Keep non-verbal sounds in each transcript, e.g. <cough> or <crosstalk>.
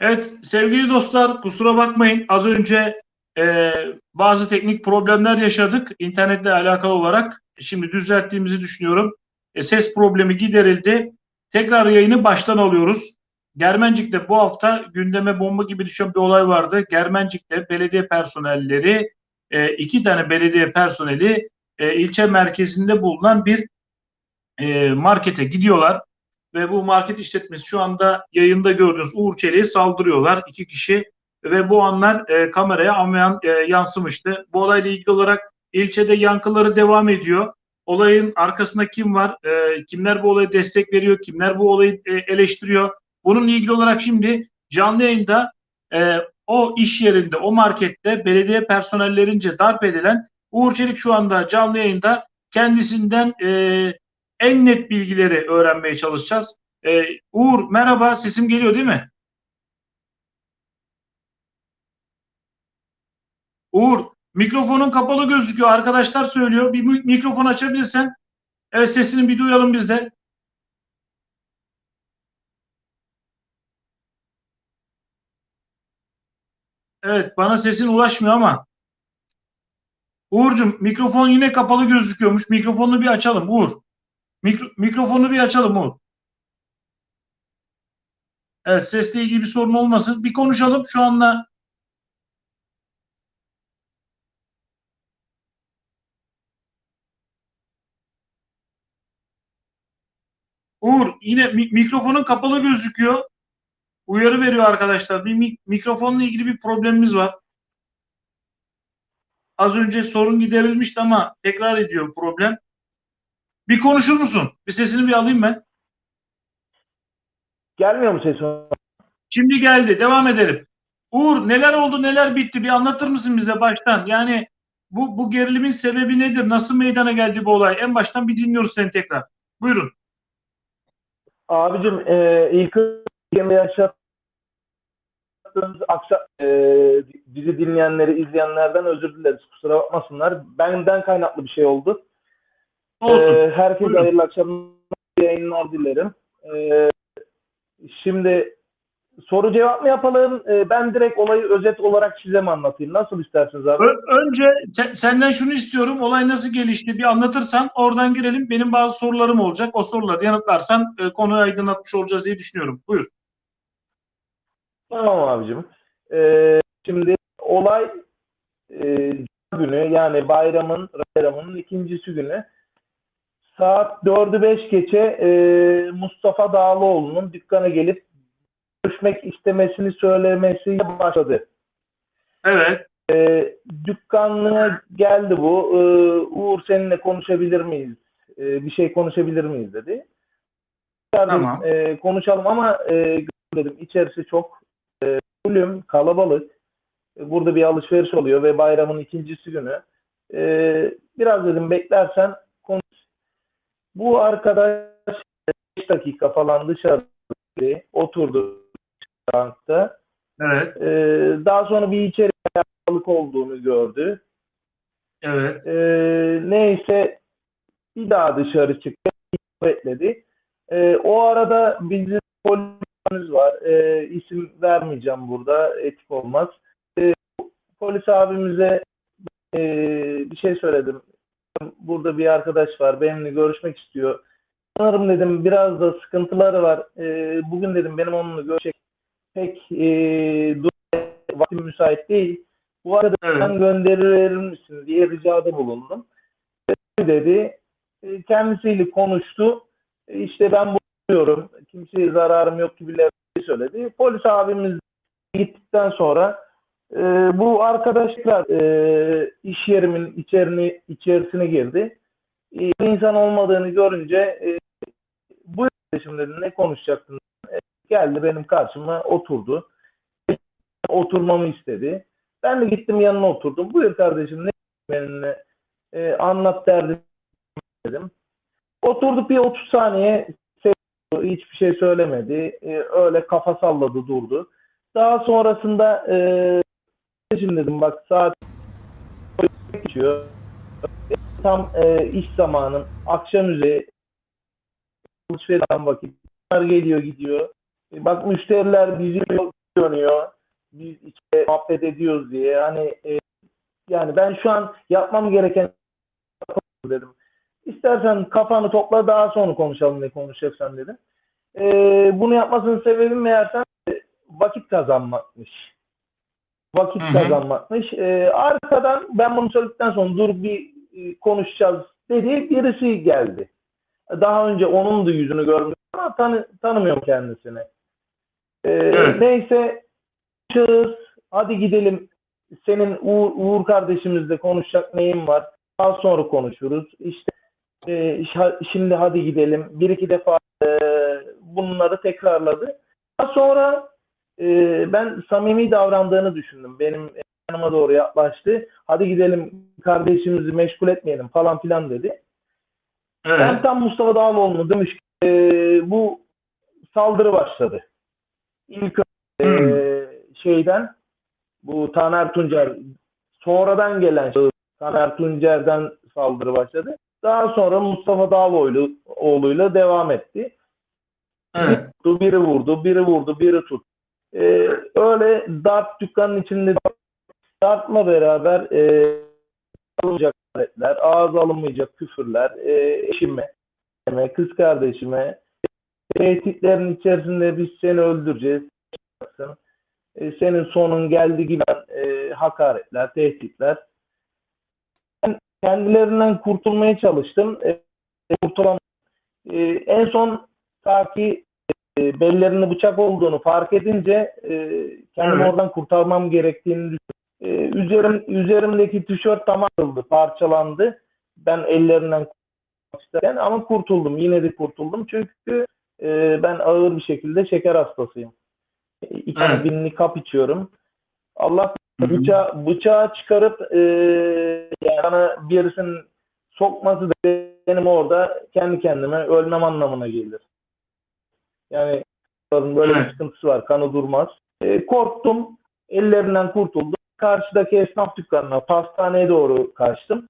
Evet sevgili dostlar kusura bakmayın az önce e, bazı teknik problemler yaşadık internetle alakalı olarak. Şimdi düzelttiğimizi düşünüyorum. E, ses problemi giderildi. Tekrar yayını baştan alıyoruz. Germencik'te bu hafta gündeme bomba gibi düşen bir olay vardı. Germencik'te belediye personelleri e, iki tane belediye personeli e, ilçe merkezinde bulunan bir e, markete gidiyorlar ve bu market işletmesi şu anda yayında gördüğünüz Uğur Çelik'e saldırıyorlar. iki kişi ve bu anlar e, kameraya amyan, e, yansımıştı. Bu olayla ilgili olarak ilçede yankıları devam ediyor. Olayın arkasında kim var? E, kimler bu olaya destek veriyor? Kimler bu olayı e, eleştiriyor? Bununla ilgili olarak şimdi canlı yayında e, o iş yerinde, o markette belediye personellerince darp edilen Uğur Çelik şu anda canlı yayında kendisinden e, en net bilgileri öğrenmeye çalışacağız. Ee, Uğur merhaba sesim geliyor değil mi? Uğur mikrofonun kapalı gözüküyor arkadaşlar söylüyor. Bir mi- mikrofon açabilirsen. Evet sesini bir duyalım biz de. Evet bana sesin ulaşmıyor ama. Uğur'cum mikrofon yine kapalı gözüküyormuş. Mikrofonunu bir açalım Uğur. Mikro, mikrofonu bir açalım Uğur. Evet sesle ilgili bir sorun olmasın. Bir konuşalım şu anda. Uğur yine mi- mikrofonun kapalı gözüküyor. Uyarı veriyor arkadaşlar. Bir mik- mikrofonla ilgili bir problemimiz var. Az önce sorun giderilmişti ama tekrar ediyor problem. Bir konuşur musun? Bir sesini bir alayım ben. Gelmiyor mu sesim? Şimdi geldi. Devam edelim. Uğur neler oldu neler bitti bir anlatır mısın bize baştan? Yani bu, bu gerilimin sebebi nedir? Nasıl meydana geldi bu olay? En baştan bir dinliyoruz seni tekrar. Buyurun. Abicim e, ilk önce yaşattığımız akşam e, bizi dinleyenleri, izleyenlerden özür dileriz. Kusura bakmasınlar. Benden kaynaklı bir şey oldu. Olsun. E, herkese Buyurun. hayırlı akşamlar, yayınlar dilerim. E, şimdi soru cevap mı yapalım? E, ben direkt olayı özet olarak size mi anlatayım? Nasıl istersiniz abi? Ö- önce se- senden şunu istiyorum. Olay nasıl gelişti? Bir anlatırsan oradan girelim. Benim bazı sorularım olacak. O soruları yanıtlarsan e, konuyu aydınlatmış olacağız diye düşünüyorum. Buyur. Tamam abicim. Ee, şimdi olay e, günü yani bayramın bayramının ikincisi günü saat 4'ü 5 geçe e, Mustafa Dağlıoğlu'nun dükkana gelip görüşmek istemesini söylemesiyle başladı. Evet. E, dükkanına geldi bu. E, Uğur seninle konuşabilir miyiz? E, bir şey konuşabilir miyiz dedi. Tamam. E, konuşalım ama e, dedim içerisi çok e, ölüm, kalabalık. E, Burada bir alışveriş oluyor ve bayramın ikincisi günü. E, biraz dedim beklersen konuş. Bu arkadaş 5 dakika falan dışarı oturdu bankta. Evet. E, daha sonra bir içeri kalabalık olduğunu gördü. Evet. E, neyse bir daha dışarı çıktı. Bekledi. E, o arada bizim polisimiz var. E, isim vermeyeceğim burada. Etik olmaz. E, polis abimize e, bir şey söyledim. Burada bir arkadaş var. Benimle görüşmek istiyor. Sanırım dedim biraz da sıkıntıları var. E, bugün dedim benim onunla görüşecek pek e, dur- vaktim müsait değil. Bu arada Evet. gönderir misin diye ricada bulundum. E, dedi. E, kendisiyle konuştu. E, işte ben buluyorum. Kimseye zararım yok gibi şey söyledi. Polis abimiz gittikten sonra e, bu arkadaşlar e, iş yerimin içerini, içerisine girdi. E, insan olmadığını görünce e, bu arkadaşım dedi ne konuşacaktın? E, geldi benim karşıma oturdu. Oturmamı istedi. Ben de gittim yanına oturdum. Buyur kardeşim ne benimle e, anlat derdim dedim. Oturduk bir 30 saniye hiçbir şey söylemedi. E, öyle kafa salladı durdu. Daha sonrasında e, kardeşim dedim bak saat geçiyor. Tam e, iş zamanım. Akşam üzeri alışverişten vakit. Bunlar geliyor gidiyor. E, bak müşteriler bizi dönüyor. Biz işte muhabbet ediyoruz diye. Hani e, yani ben şu an yapmam gereken dedim. İstersen kafanı topla daha sonra konuşalım ne konuşacaksan dedim. E, bunu yapmasının sebebi meğersem vakit kazanmakmış. Vakit Hı hı. kazanmakmış. E, arkadan ben bunu söyledikten sonra dur bir e, konuşacağız dedi. Birisi geldi. Daha önce onun da yüzünü görmüştüm ama tanı, tanımıyorum kendisini. E, Evet. Neyse şahıs hadi gidelim senin Uğur, Uğur kardeşimizle konuşacak neyin var? Daha sonra konuşuruz. İşte e, şimdi hadi gidelim. Bir iki defa e, bunları tekrarladı. Daha sonra e, ben samimi davrandığını düşündüm. Benim yanıma doğru yaklaştı. Hadi gidelim kardeşimizi meşgul etmeyelim falan filan dedi. Evet. Ben tam Mustafa Dağlıoğlu'nu demiş ki e, bu saldırı başladı. İlk e, Hmm. şeyden bu Taner Tuncer sonradan gelen şahıs Taner Tuncer'den saldırı başladı. Daha sonra Mustafa Dağlıoğlu oğluyla devam etti. Evet. Biri vurdu, biri vurdu, biri tuttu. E, öyle dart dükkanın içinde dartla beraber e, alınacak hakaretler, ağız alınmayacak küfürler, e, eşime, kız kardeşime, tehditlerin içerisinde biz seni öldüreceğiz, e, senin sonun geldi gibi e, hakaretler, tehditler. Ben kendilerinden kurtulmaya çalıştım. E, kurtulam e, en son ta ki e, bellerinde bıçak olduğunu fark edince e, kendimi Evet. oradan kurtarmam gerektiğini düşündüm. E, üzerim, üzerimdeki tişört tamamlandı, parçalandı. Ben ellerinden kurtulmak isterken ama kurtuldum. Yine de kurtuldum. Çünkü e, ben ağır bir şekilde şeker hastasıyım. E, İki Evet. binli kap içiyorum. Allah hı. bıçağı, bıçağı çıkarıp e, yani birisinin sokması da benim orada kendi kendime ölmem anlamına gelir. Yani böyle bir sıkıntısı var. Kanı durmaz. E, korktum. Ellerinden kurtuldum. Karşıdaki esnaf dükkanına, pastaneye doğru kaçtım.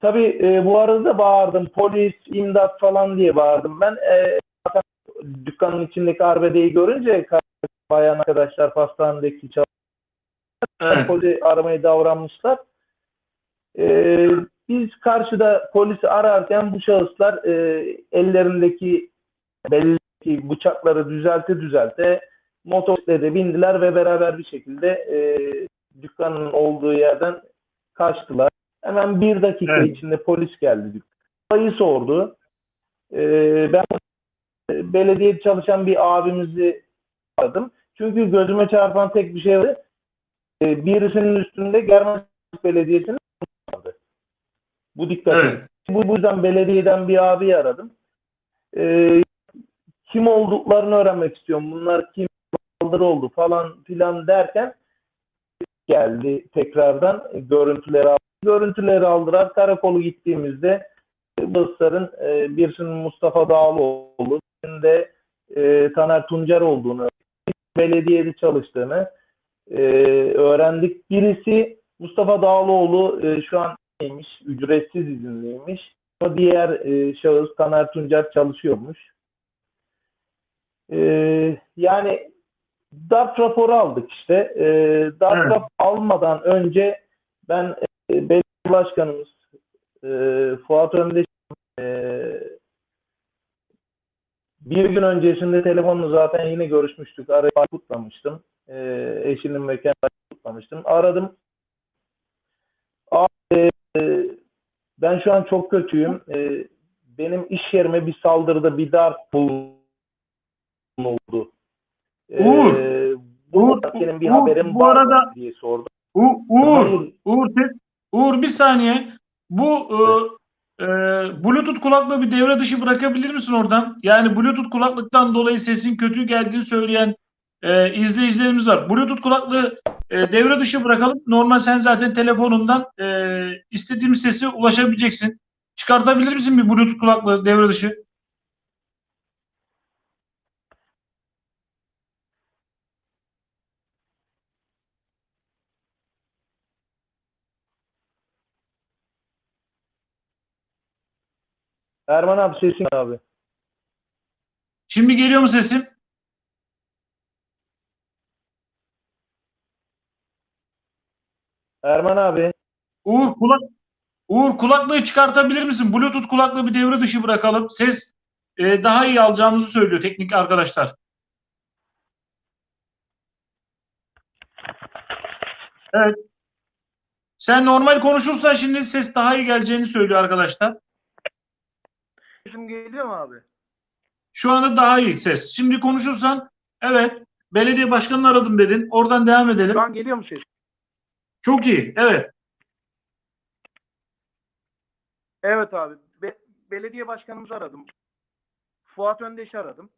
Tabii e, bu arada da bağırdım. Polis, imdat falan diye bağırdım. Ben e, zaten dükkanın içindeki arbedeyi görünce bayan arkadaşlar pastanedeki Evet. polisi aramaya davranmışlar. Ee, biz karşıda polisi ararken bu şahıslar e, ellerindeki belli ki bıçakları düzelte düzelte motosiklete bindiler ve beraber bir şekilde e, dükkanın olduğu yerden kaçtılar. Hemen bir dakika Evet. içinde polis geldi. Olayı sordu. Ee, ben e, belediyede çalışan bir abimizi aradım. Çünkü gözüme çarpan tek bir şey var. E, birisinin üstünde Germen Belediyesi'nin vardı. Bu dikkat Evet. Bu, bu yüzden belediyeden bir abi aradım. E, kim olduklarını öğrenmek istiyorum. Bunlar kim saldırı oldu falan filan derken geldi tekrardan görüntüleri aldı. Görüntüleri aldılar. Karakolu gittiğimizde Bıslar'ın e, birisinin Mustafa Dağlıoğlu, birinin de e, Taner Tuncer olduğunu, belediyede çalıştığını e, öğrendik. Birisi Mustafa Dağlıoğlu e, şu an neymiş, ücretsiz izinliymiş. O diğer e, şahıs Taner Tuncer çalışıyormuş. E, yani darp raporu aldık işte. E, darp Evet. raporu almadan önce ben e, belediye başkanımız e, Fuat Öndeş e, bir gün öncesinde telefonla zaten yine görüşmüştük. Arayıp kutlamıştım. E, eşinin mekanını kutlamıştım. Aradım. Abi, e, ben şu an çok kötüyüm. E, benim iş yerime bir saldırıda bir darp bulundu. E, Uğur, bu Uğur, senin bir Uğur, haberin bu var mı arada- diye sordu. U- Uğur, Uğur, te- Uğur bir saniye. Bu e, e, Bluetooth kulaklığı bir devre dışı bırakabilir misin oradan? Yani Bluetooth kulaklıktan dolayı sesin kötü geldiğini söyleyen e, izleyicilerimiz var. Bluetooth kulaklığı e, devre dışı bırakalım. Normal sen zaten telefonundan e, istediğimiz sese ulaşabileceksin. Çıkartabilir misin bir Bluetooth kulaklığı devre dışı? Erman abi sesin abi. Şimdi geliyor mu sesim? Erman abi. Uğur kulak Uğur kulaklığı çıkartabilir misin? Bluetooth kulaklığı bir devre dışı bırakalım. Ses e, daha iyi alacağımızı söylüyor teknik arkadaşlar. Evet. Sen normal konuşursan şimdi ses daha iyi geleceğini söylüyor arkadaşlar. Sesim geliyor mu abi? Şu anda daha iyi ses. Şimdi konuşursan evet belediye başkanını aradım dedin. Oradan devam edelim. Şu an geliyor mu ses? Çok iyi. Evet. Evet abi. Be- belediye başkanımızı aradım. Fuat Öndeş'i aradım.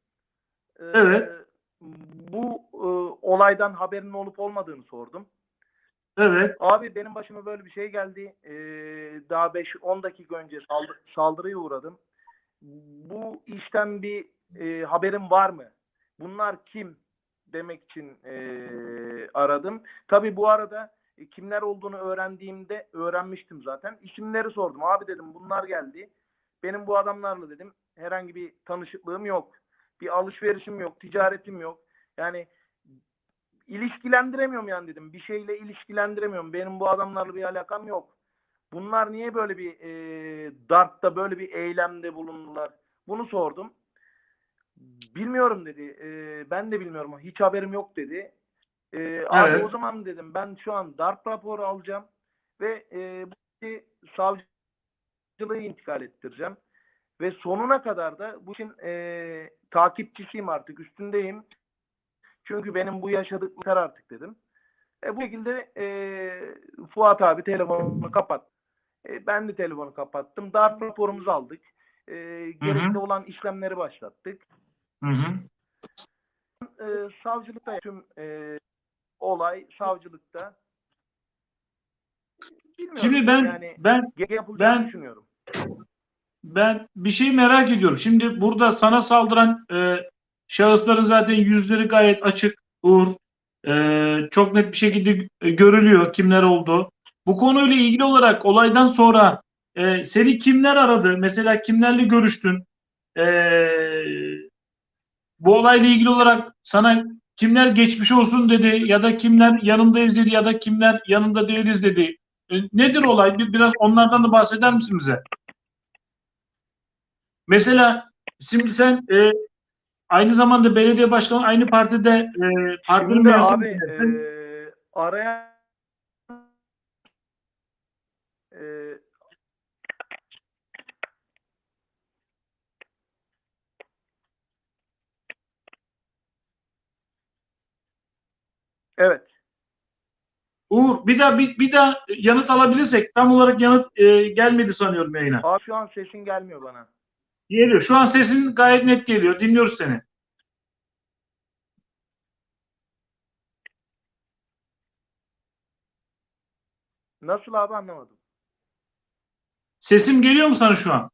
Ee, Evet. Bu e, olaydan haberinin olup olmadığını sordum. Evet. Abi benim başıma böyle bir şey geldi. Ee, daha 5-10 dakika önce saldı- saldırıya uğradım. Bu işten bir e, haberin var mı? Bunlar kim? Demek için e, aradım. Tabii bu arada e, kimler olduğunu öğrendiğimde öğrenmiştim zaten. İsimleri sordum. Abi dedim bunlar geldi. Benim bu adamlarla dedim herhangi bir tanışıklığım yok. Bir alışverişim yok, ticaretim yok. Yani ilişkilendiremiyorum yani dedim. Bir şeyle ilişkilendiremiyorum. Benim bu adamlarla bir alakam yok. Bunlar niye böyle bir e, darpta böyle bir eylemde bulundular? Bunu sordum. Bilmiyorum dedi. E, ben de bilmiyorum. Hiç haberim yok dedi. E, Abi Evet. o zaman dedim ben şu an darp raporu alacağım ve e, bu savcılığı intikal ettireceğim. Ve sonuna kadar da bu işin e, takipçisiyim artık. Üstündeyim. Çünkü benim bu yaşadıklarım yeter artık dedim. E, bu şekilde e, Fuat abi telefonunu kapat. E, ben de telefonu kapattım. Darp raporumuzu aldık. E, gerekli olan işlemleri başlattık. Hı hı. E, savcılıkta tüm e, olay savcılıkta. Bilmiyorum. Şimdi ben yani ben ben- düşünüyorum. ben bir şey merak ediyorum. Şimdi burada sana saldıran e, şahısların zaten yüzleri gayet açık. Uğur e, çok net bir şekilde e, görülüyor kimler oldu. Bu konuyla ilgili olarak olaydan sonra e, seni kimler aradı? Mesela kimlerle görüştün? E, bu olayla ilgili olarak sana kimler geçmiş olsun dedi ya da kimler yanındayız dedi ya da kimler yanında değiliz dedi. E, nedir olay? Bir, biraz onlardan da bahseder misin bize? Mesela şimdi sen e, aynı zamanda belediye başkanı aynı partide e, partinin abi e, arayan e, Evet. Uğur bir daha bir, bir daha yanıt alabilirsek tam olarak yanıt e, gelmedi sanıyorum yayına. Abi şu an sesin gelmiyor bana. Geliyor. Şu an sesin gayet net geliyor. Dinliyoruz seni. Nasıl abi anlamadım. Sesim geliyor mu sana şu an?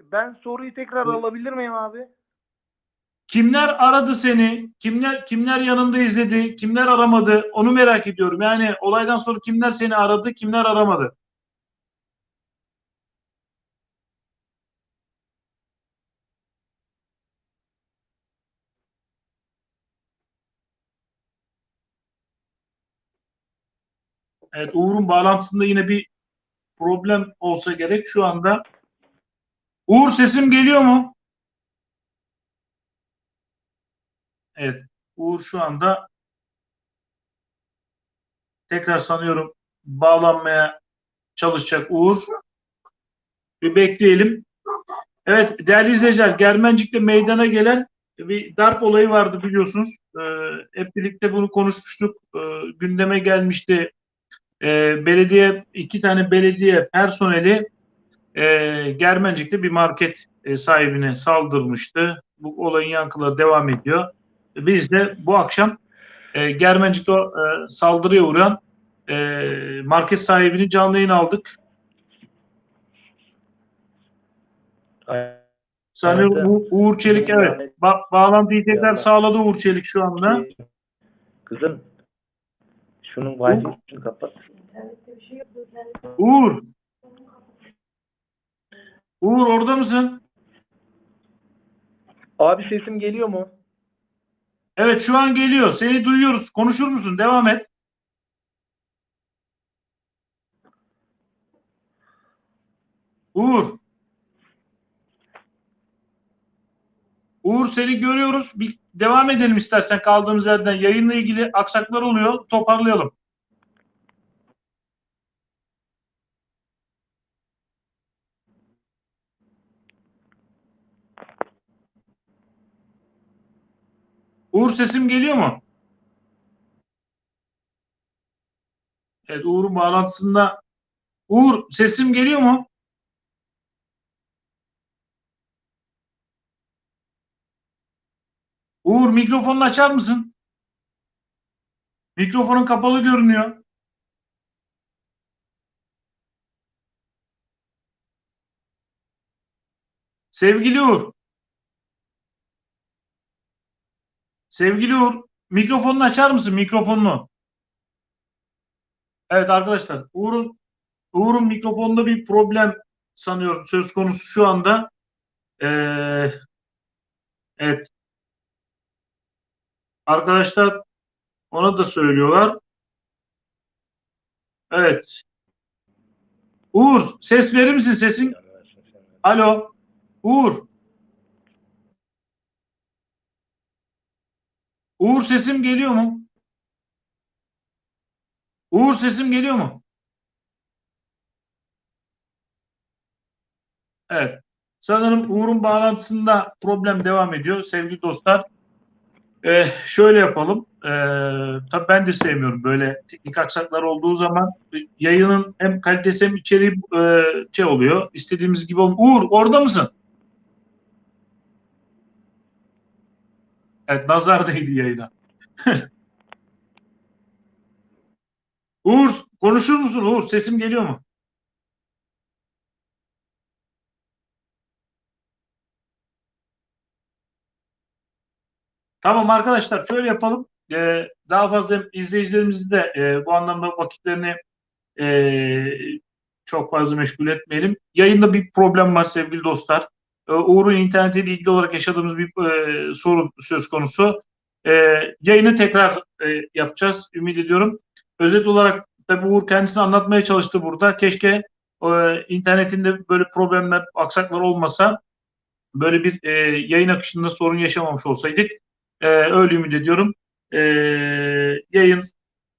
Ben soruyu tekrar alabilir miyim abi? Kimler aradı seni? Kimler kimler yanında izledi? Kimler aramadı? Onu merak ediyorum. Yani olaydan sonra kimler seni aradı? Kimler aramadı? Evet, Uğur'un bağlantısında yine bir problem olsa gerek şu anda. Uğur sesim geliyor mu? Evet, Uğur şu anda tekrar sanıyorum bağlanmaya çalışacak Uğur. Bir bekleyelim. Evet değerli izleyiciler Germencik'te meydana gelen bir darp olayı vardı biliyorsunuz. Ee, hep birlikte bunu konuşmuştuk. Ee, gündeme gelmişti. Ee, belediye iki tane belediye personeli e, Germencik'te bir market e, sahibine saldırmıştı. Bu olayın yankıları devam ediyor. Biz de bu akşam e, Germencik'te o, e, saldırıya uğrayan e, market sahibini canlı yayın aldık. Sanıyorum Evet, U- Uğur Çelik evet. Ba- bağlantıyı tekrar sağladı Uğur Çelik şu anda. Kızım şunun Wi-Fi'sini kapat. Uğur. Uğur orada mısın? Abi sesim geliyor mu? Evet şu an geliyor. Seni duyuyoruz. Konuşur musun? Devam et. Uğur. Uğur seni görüyoruz. Bir devam edelim istersen kaldığımız yerden. Yayınla ilgili aksaklar oluyor. Toparlayalım. Uğur sesim geliyor mu? Evet Uğur'un bağlantısında Uğur sesim geliyor mu? Uğur mikrofonunu açar mısın? Mikrofonun kapalı görünüyor. Sevgili Uğur. Sevgili Uğur, mikrofonunu açar mısın? Mikrofonunu. Evet arkadaşlar, Uğur'un Uğur'un mikrofonunda bir problem sanıyorum söz konusu şu anda. Ee, evet. Arkadaşlar ona da söylüyorlar. Evet. Uğur, ses verir misin? Sesin. Alo. Uğur. Uğur sesim geliyor mu? Uğur sesim geliyor mu? Evet. Sanırım Uğur'un bağlantısında problem devam ediyor sevgili dostlar. Ee, şöyle yapalım. Ee, tabii ben de sevmiyorum böyle teknik aksaklar olduğu zaman yayının hem kalitesi hem içeriği e, şey oluyor. İstediğimiz gibi olmuyor. Uğur orada mısın? Evet nazar değdi yayına. <laughs> Uğur konuşur musun Uğur? Sesim geliyor mu? Tamam arkadaşlar şöyle yapalım. Ee, daha fazla izleyicilerimizi de e, bu anlamda vakitlerini e, çok fazla meşgul etmeyelim. Yayında bir problem var sevgili dostlar. Ee, Uğur'un internetiyle ilgili olarak yaşadığımız bir e, sorun söz konusu. E, yayını tekrar e, yapacağız ümit ediyorum. Özet olarak tabii Uğur kendisini anlatmaya çalıştı burada. Keşke e, internetinde böyle problemler, aksaklar olmasa böyle bir e, yayın akışında sorun yaşamamış olsaydık. E, öyle ümit ediyorum. E, yayın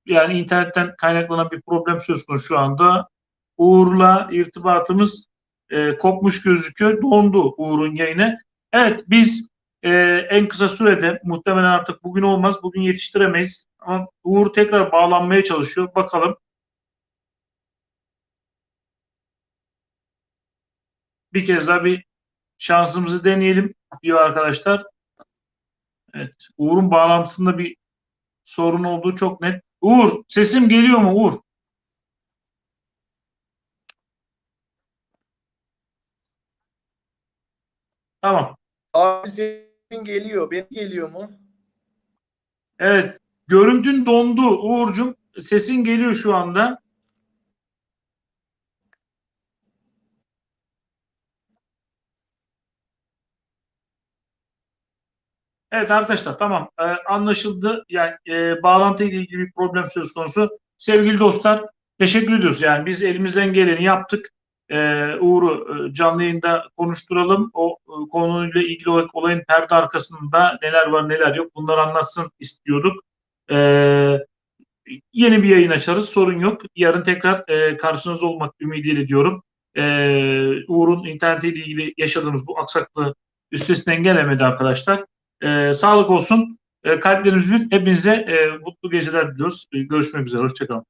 yani internetten kaynaklanan bir problem söz konusu şu anda. Uğur'la irtibatımız e, kopmuş gözüküyor. Dondu Uğur'un yayını. Evet biz e, en kısa sürede muhtemelen artık bugün olmaz. Bugün yetiştiremeyiz. Ama Uğur tekrar bağlanmaya çalışıyor. Bakalım. Bir kez daha bir şansımızı deneyelim diyor arkadaşlar. Evet. Uğur'un bağlantısında bir sorun olduğu çok net. Uğur sesim geliyor mu Uğur? Tamam. Abi sesin geliyor. Benim geliyor mu? Evet. Görüntün dondu Uğur'cum. Sesin geliyor şu anda. Evet arkadaşlar tamam Ee, anlaşıldı. Yani e, bağlantı ile ilgili bir problem söz konusu. Sevgili dostlar teşekkür ediyoruz. Yani biz elimizden geleni yaptık. Ee, Uğur'u e, canlı yayında konuşturalım. O e, konuyla ilgili olarak olayın perde arkasında neler var neler yok bunları anlatsın istiyorduk. Ee, yeni bir yayın açarız sorun yok. Yarın tekrar e, karşınızda olmak ümidiyle diyorum. Ee, Uğur'un internetiyle ilgili yaşadığımız bu aksaklığı üstesinden gelemedi arkadaşlar. Ee, sağlık olsun. Ee, kalplerimiz bir. Hepinize e, mutlu geceler diliyoruz. Ee, görüşmek üzere. Hoşçakalın.